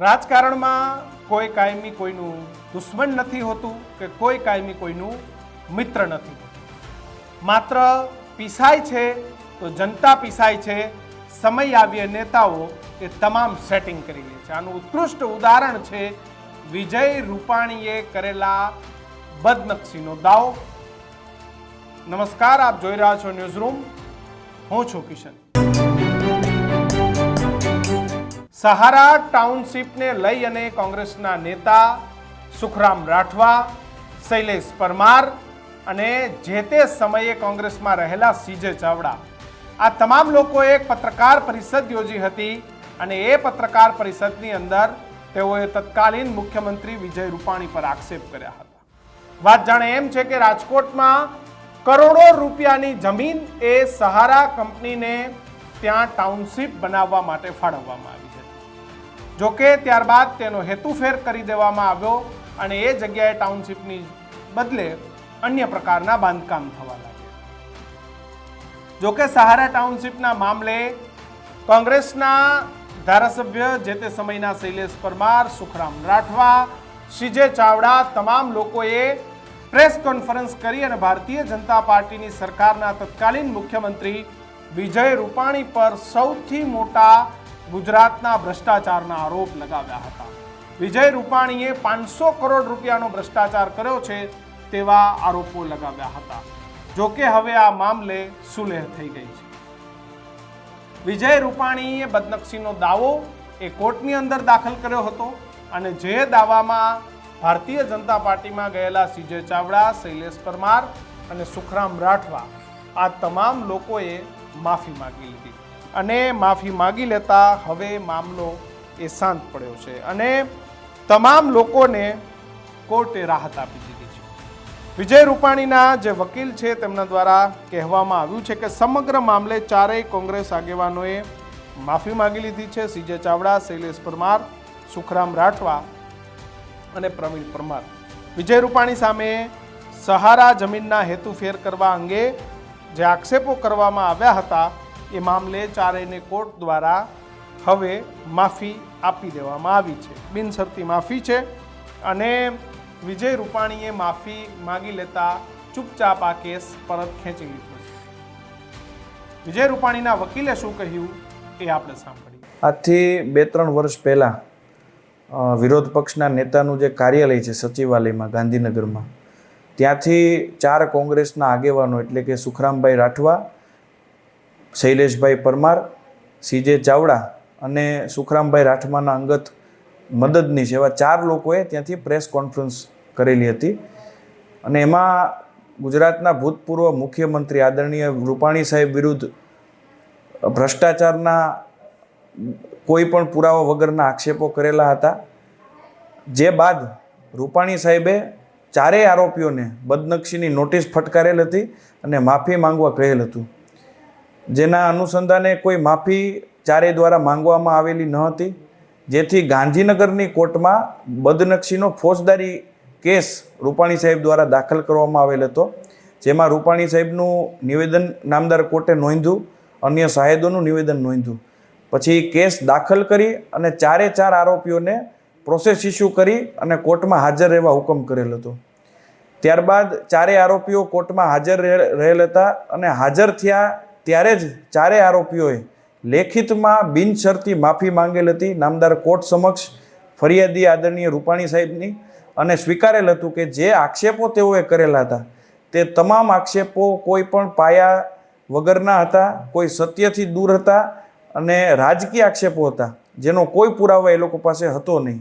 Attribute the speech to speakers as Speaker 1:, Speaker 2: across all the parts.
Speaker 1: રાજકારણમાં કોઈ કાયમી કોઈનું દુશ્મન નથી હોતું કે કોઈ કાયમી કોઈનું મિત્ર નથી માત્ર પીસાય છે તો જનતા પીસાય છે, સમય આવીએ નેતાઓ એ તમામ સેટિંગ કરી લે છે. આનું ઉત્કૃષ્ટ ઉદાહરણ છે વિજય રૂપાણીએ કરેલા બદનક્ષીનો દાવો. નમસ્કાર, આપ જોઈ રહ્યા છો ન્યૂઝ રૂમ. હું છું કિશન. સહારા ટાઉનશીપને લઈ અને કોંગ્રેસના નેતા સુખરામ રાઠવા, શૈલેષ પરમાર અને જે તે સમયે કોંગ્રેસમાં રહેલા સીજે ચાવડા. આ તમામ લોકોએ પત્રકાર પરિષદ યોજી હતી અને એ પત્રકાર પરિષદની અંદર તેઓએ તત્કાલીન મુખ્યમંત્રી વિજય રૂપાણી પર આક્ષેપ કર્યા હતા. વાત જાણે એમ છે કે રાજકોટમાં કરોડો રૂપિયાની જમીન એ સહારા કંપનીને ત્યાં ટાઉનશીપ બનાવવા માટે ફાળવવામાં આવી. જોકે ત્યારબાદ તેનો હેતુફેર કરી દેવામાં આવ્યો અને એ જગ્યાએ ટાઉનશીપની બદલે અન્ય પ્રકારના બાંધકામ થવા લાગ્યા. જોકે સહારા ટાઉનશીપના મામલે કોંગ્રેસના ધારાસભ્ય જે તે સમયના શૈલેષ પરમાર, સુખરામ રાઠવા શિજે ચાવડા તમામ લોકોએ પ્રેસ કોન્ફરન્સ કરી અને ભારતીય જનતા પાર્ટીની સરકારના તત્કાલીન મુખ્યમંત્રી વિજય રૂપાણી પર સૌથી મોટા ગુજરાતના ભ્રષ્ટાચારના આરોપ લગાવ્યા હતા. વિજય રૂપાણીએ પાંચસો કરોડ રૂપિયાનો ભ્રષ્ટાચાર કર્યો છે તેવા આરોપો લગાવ્યા હતા. જોકે હવે આ મામલે સુલેહ થઈ ગઈ છે. વિજય રૂપાણીએ બદનક્ષીનો દાવો એ કોર્ટની અંદર દાખલ કર્યો હતો અને જે દાવામાં ભારતીય જનતા પાર્ટીમાં ગયેલા સીજે ચાવડા, શૈલેષ પરમાર અને સુખરામ રાઠવા આ તમામ લોકોએ માફી માગી લીધી. અને માફી માગી લેતા હવે મામલો એ શાંત પડ્યો છે. અને તમામ લોકોને કોર્ટે રાહત આપી દીધી છે. વિજય રૂપાણીના જે વકીલ છે તેમના દ્વારા કહેવામાં આવ્યું છે કે સમગ્ર મામલે ચારેય કોંગ્રેસ આગેવાનોએ માફી માગી લીધી છે. સીજે ચાવડા, શૈલેષ પરમાર, સુખરામ રાઠવા અને પ્રવીણ પરમાર. વિજય રૂપાણી સામે સહારા જમીનના હેતુ ફેર કરવા અંગે જે આક્ષેપો કરવામાં આવ્યા હતા એ મામલે ચારેયને કોર્ટ દ્વારા હવે માફી આપી દેવામાં આવી છે. બિનશરતી માફી છે અને વિજય રૂપાણીએ માફી માગી લેતા ચૂપચાપ આ કેસ પરત ખેંચી લીધો છે. વિજય રૂપાણીના વકીલે શું કહ્યું એ આપણે સાંભળીએ.
Speaker 2: આજથી બે ત્રણ વર્ષ પહેલાં વિરોધ પક્ષના નેતાનું જે કાર્યાલય છે સચિવાલયમાં, ગાંધીનગરમાં, ત્યાંથી ચાર કોંગ્રેસના આગેવાનો એટલે કે સુખરામભાઈ રાઠવા શૈલેષભાઈ પરમાર, સીજે ચાવડા અને સુખરામભાઈ રાઠવાના અંગત મદદનીશ એવા ચાર લોકોએ ત્યાંથી પ્રેસ કોન્ફરન્સ કરેલી હતી. અને એમાં ગુજરાતના ભૂતપૂર્વ મુખ્યમંત્રી આદરણીય રૂપાણી સાહેબ વિરુદ્ધ ભ્રષ્ટાચારના કોઈ પણ પુરાવા વગરના આક્ષેપો કરેલા હતા. જે બાદ રૂપાણી સાહેબે ચારેય આરોપીઓને બદનક્ષીની નોટિસ ફટકારેલ હતી અને માફી માંગવા કહેલ હતું. જેના અનુસંધાને કોઈ માફી ચારેય દ્વારા માંગવામાં આવેલી ન હતી. જેથી ગાંધીનગરની કોર્ટમાં બદનક્ષીનો ફોજદારી કેસ રૂપાણી સાહેબ દ્વારા દાખલ કરવામાં આવેલ હતો. જેમાં રૂપાણી સાહેબનું નિવેદન નામદાર કોર્ટે નોંધ્યું, અન્ય સાહેદોનું નિવેદન નોંધ્યું. પછી કેસ દાખલ કરી અને ચારે ચાર આરોપીઓને પ્રોસેસ ઇસ્યુ કરી અને કોર્ટમાં હાજર રહેવા હુકમ કરેલ હતો. ત્યારબાદ ચારેય આરોપીઓ કોર્ટમાં હાજર રહે- રહેલ હતા અને હાજર થયા ત્યારે જ ચારેય આરોપીઓએ લેખિતમાં બિનશરતી માફી માંગેલ હતી. નામદાર કોર્ટ સમક્ષ ફરિયાદી આદરણીય રૂપાણી સાહેબની અને સ્વીકારેલ હતું કે જે આક્ષેપો તેઓએ કરેલા હતા તે તમામ આક્ષેપો કોઈ પણ પાયા વગરના હતા, કોઈ સત્યથી દૂર હતા અને રાજકીય આક્ષેપો હતા, જેનો કોઈ પુરાવો એ લોકો પાસે હતો નહીં.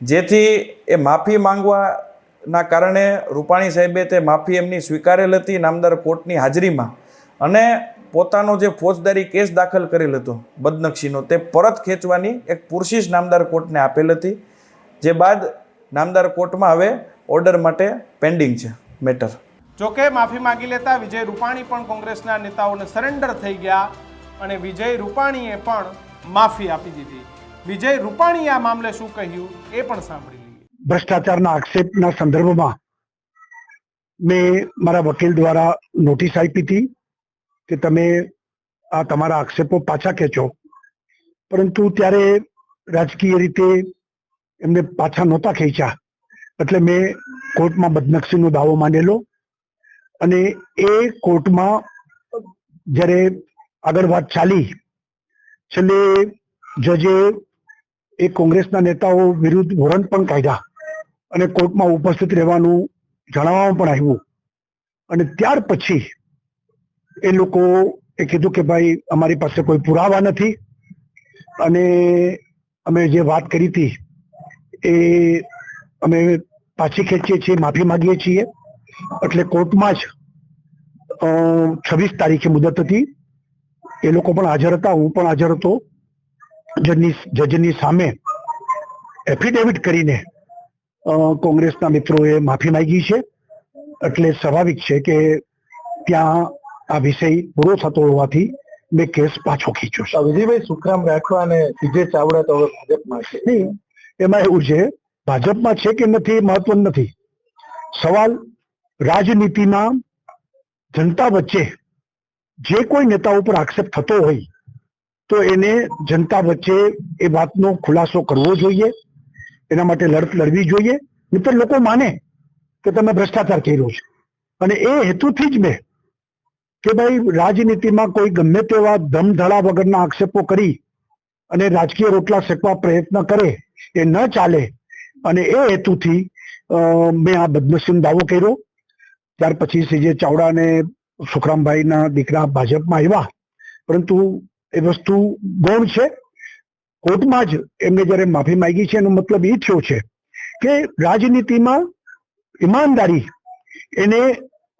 Speaker 2: જેથી એ માફી માંગવાના કારણે રૂપાણી સાહેબે તે માફી એમની સ્વીકારેલ હતી. નામદાર કોર્ટની હાજરીમાં અને પોતાનો જે ફોજદારી કેસ દાખલ કરેલ હતો બદનક્ષીનો તે પરત ખેંચવાની એક પુરશીશ નામદાર કોર્ટને આપેલ હતી જે બાદ નામદાર કોર્ટમાં હવે ઓર્ડર માટે પેન્ડિંગ છે મેટર.
Speaker 1: જોકે માફી માંગી લેતા વિજય રૂપાણી પણ કોંગ્રેસના નેતાઓને સરેન્ડર થઈ ગયા અને વિજય રૂપાણીએ પણ માફી આપી દીધી. વિજય રૂપાણીએ આ મામલે શું કહ્યું એ પણ સાંભળી લઈએ.
Speaker 3: ભ્રષ્ટાચારના આક્ષેપના સંદર્ભમાં મેં મારા વકીલ દ્વારા નોટિસ આપી હતી. કે તમે આ તમારા આક્ષેપો પાછા ખેંચો. પરંતુ ત્યારે રાજકીય રીતે એમને પાછા નહોતા ખેંચ્યા. એટલે મેં કોર્ટમાં બદનક્ષીનો દાવો માંડેલો. અને એ કોર્ટમાં જ્યારે આગળ વાત ચાલી, છેલ્લે જજે એ કોંગ્રેસના નેતાઓ વિરુદ્ધ વોરંટ પણ કાઢ્યા અને કોર્ટમાં ઉપસ્થિત રહેવાનું જણાવવામાં પણ આવ્યું. અને ત્યાર પછી એ લોકો એ કીધું કે ભાઈ, અમારી પાસે કોઈ પુરાવા નથી. અને અમે જે વાત કરી હતી, એ અમે પાછી ખેંચીએ છીએ, માફી માંગીએ છીએ. એટલે કોર્ટમાં જ છવ્વીસ તારીખે મુદત હતી. એ લોકો પણ હાજર હતા, હું પણ હાજર હતો. જજની જજની સામે એફિડેવિટ કરીને કોંગ્રેસના મિત્રોએ માફી માંગી છે. એટલે સ્વાભાવિક છે કે ત્યાં આ વિષય પૂરો થતો હોવાથી મેં કેસ પાછો ખીચ્યો છે.
Speaker 4: વિજયભાઈ સુખરામ રાઠવા અને સીજે ચાવડા તો હવે ભાજપમાં છે.
Speaker 3: નહીં એમાં એવું છે ભાજપમાં છે કે નથી એ મહત્વનું નથી. સવાલ રાજનીતિમાં જનતા વચ્ચે જે કોઈ નેતા ઉપર આક્ષેપ થતો હોય તો એને જનતા વચ્ચે એ વાતનો ખુલાસો કરવો જોઈએ એના માટે લડત લડવી જોઈએ. નહીતર લોકો માને કે તમે ભ્રષ્ટાચાર કર્યો છે. અને એ હેતુથી જ મેં કે ભાઈ, રાજનીતિમાં કોઈ ગમે તેવા ધમધડા વગરના આક્ષેપો કરી અને રાજકીય રોટલા શેકવા પ્રયત્ન કરે, એ ન ચાલે. અને એ હેતુથી મેં આ બદનસીમ દાવો કર્યો. ત્યાર પછી સીજે ચાવડા અને સુખરામભાઈના દીકરા ભાજપમાં આવ્યા. પરંતુ એ વસ્તુ ગૌણ છે. કોર્ટમાં જ એમને જ્યારે માફી માંગી છે, એનો મતલબ એ થયો છે કે રાજનીતિમાં ઈમાનદારી એને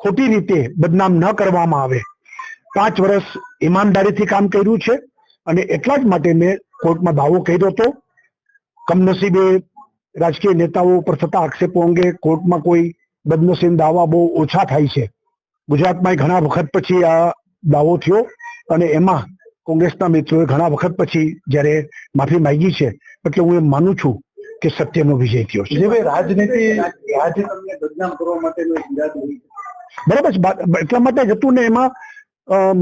Speaker 3: ખોટી રીતે બદનામ ન કરવામાં આવે. પાંચ વર્ષ ઈમાનદારીથી કામ કર્યું છે અને એટલા જ માટે મેં કોર્ટમાં દાવો કર્યો હતો. કમનસીબે રાજકીય નેતાઓ ઉપર થતા આક્ષેપો અંગે કોર્ટમાં કોઈ બદનસીબ દાવા બહુ ઓછા થાય છે. ગુજરાતમાં ઘણા વખત પછી આ દાવો થયો અને એમાં કોંગ્રેસના મિત્રોએ ઘણા વખત પછી જ્યારે માફી માંગી છે એટલે હું એમ માનું છું કે સત્યનો વિજય થયો છે.
Speaker 4: રાજનીતિ, રાજનીતિને બદનામ કરવા માટેનો ઇરાદો.
Speaker 3: બરાબર એટલા માટે જ હતું ને એમાં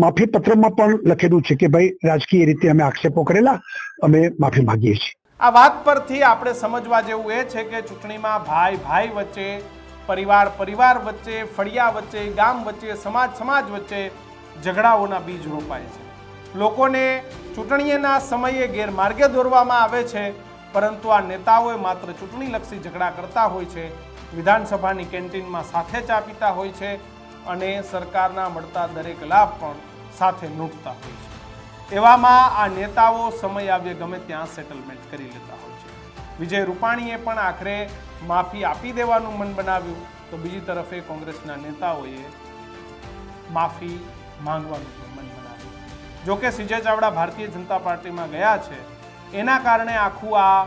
Speaker 3: માફી પત્રમાં પણ લખેલું છે કે ભાઈ, રાજકીય રીતે અમે આક્ષેપો કરેલા, અમે માફી માંગીએ છીએ.
Speaker 1: આ વાત પરથી આપણે સમજવા જેવું એ છે કે ચૂંટણીમાં ભાઈ ભાઈ વચ્ચે, પરિવાર પરિવાર વચ્ચે, ફળિયા વચ્ચે, ગામ વચ્ચે, સમાજ સમાજ વચ્ચે ઝઘડાઓના બીજ રોપાય છે. લોકોને ચૂંટણીના સમયે ગેરમાર્ગે દોરવામાં આવે છે, પરંતુ આ નેતાઓએ માત્ર ચૂંટણીલક્ષી ઝઘડા કરતા હોય છે વિધાનસભાની કેન્ટીનમાં સાથે ચા પીતા હોય છે અને સરકારના મળતા દરેક લાભ પણ સાથે લૂંટતા હોય છે. એવામાં આ નેતાઓ સમય આવ્યે ગમે ત્યાં સેટલમેન્ટ કરી લેતા હોય છે. વિજય રૂપાણીએ પણ આખરે માફી આપી દેવાનું મન બનાવ્યું. તો બીજી તરફે કોંગ્રેસના નેતાઓએ માફી માંગવાનું મન બનાવ્યું. જો કે સીજે ચાવડા ભારતીય જનતા પાર્ટીમાં ગયા છે. એના કારણે આખું આ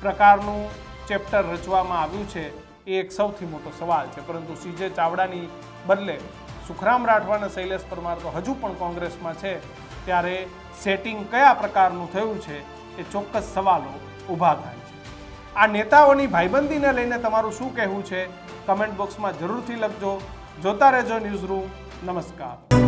Speaker 1: પ્રકારનું ચેપ્ટર રચવામાં આવ્યું છે. એ એક સૌથી મોટો સવાલ છે. પરંતુ સીજે ચાવડાની બદલે સુખરામ રાઠવા અને શૈલેષ પરમાર તો હજુ પણ કોંગ્રેસમાં છે. ત્યારે સેટિંગ કયા પ્રકારનું થયું છે એ ચોક્કસ સવાલો ઊભા થાય છે. આ નેતાઓની ભાઈબંધીને લઈને તમારું શું કહેવું છે? કમેન્ટ બોક્સમાં જરૂરથી લખજો. જોતા રહેજો ન્યૂઝ રૂમ નમસ્કાર.